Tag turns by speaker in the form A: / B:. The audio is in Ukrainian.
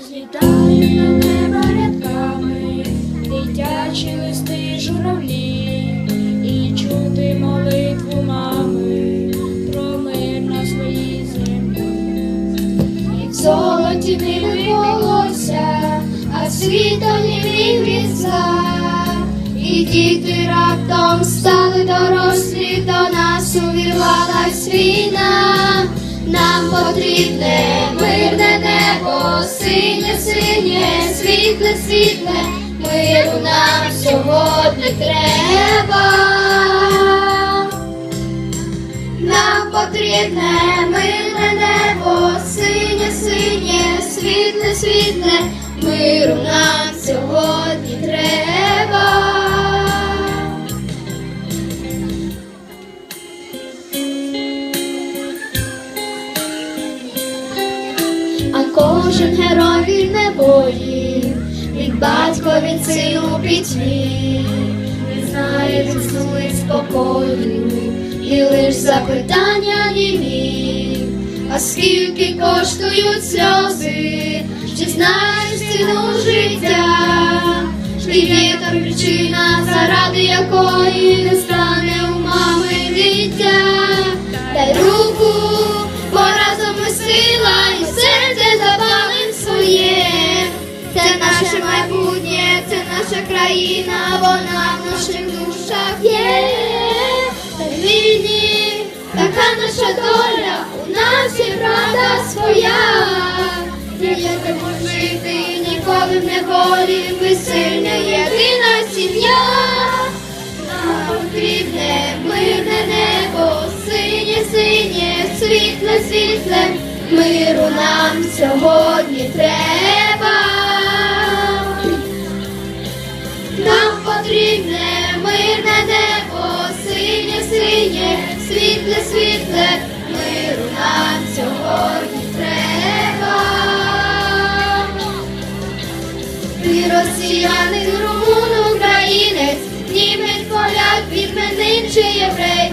A: Злітають на небо рядками, дитячі листи журавлі, ниви волосся, а світом не різа. І діти раптом стали дорослі, до нас увірвалась війна. Нам потрібне мирне небо, синє, синє, світле, світле, миру нам сьогодні треба. Потрібне. Мирне небо, синє, синє, світле, світле, миру нам сьогодні треба. А кожен герой від небої, від батька від сину пітьмі, не знає він спокою, і лиш запитання німі. А скільки коштують сльози, чи знаєш ціну життя? Чи вітер причина, заради якої не стане у мами дитя? Дай руку, бо разом ми сила, і серце запалим своє. Це наше майбутнє, це наша країна, вона в наших душах є. Війні, така наша доля, у нас є правда своя. Ніякому жити, ніколи в неволі, ми сильна єдина сім'я. Нам потрібне мирне небо, синє, синє, світле, світле, миру нам сьогодні треба. Синє, світле, світле, миру нам сьогодні треба. Ти росіянин, румун, українець, німець, поляк, відменин чи єврей.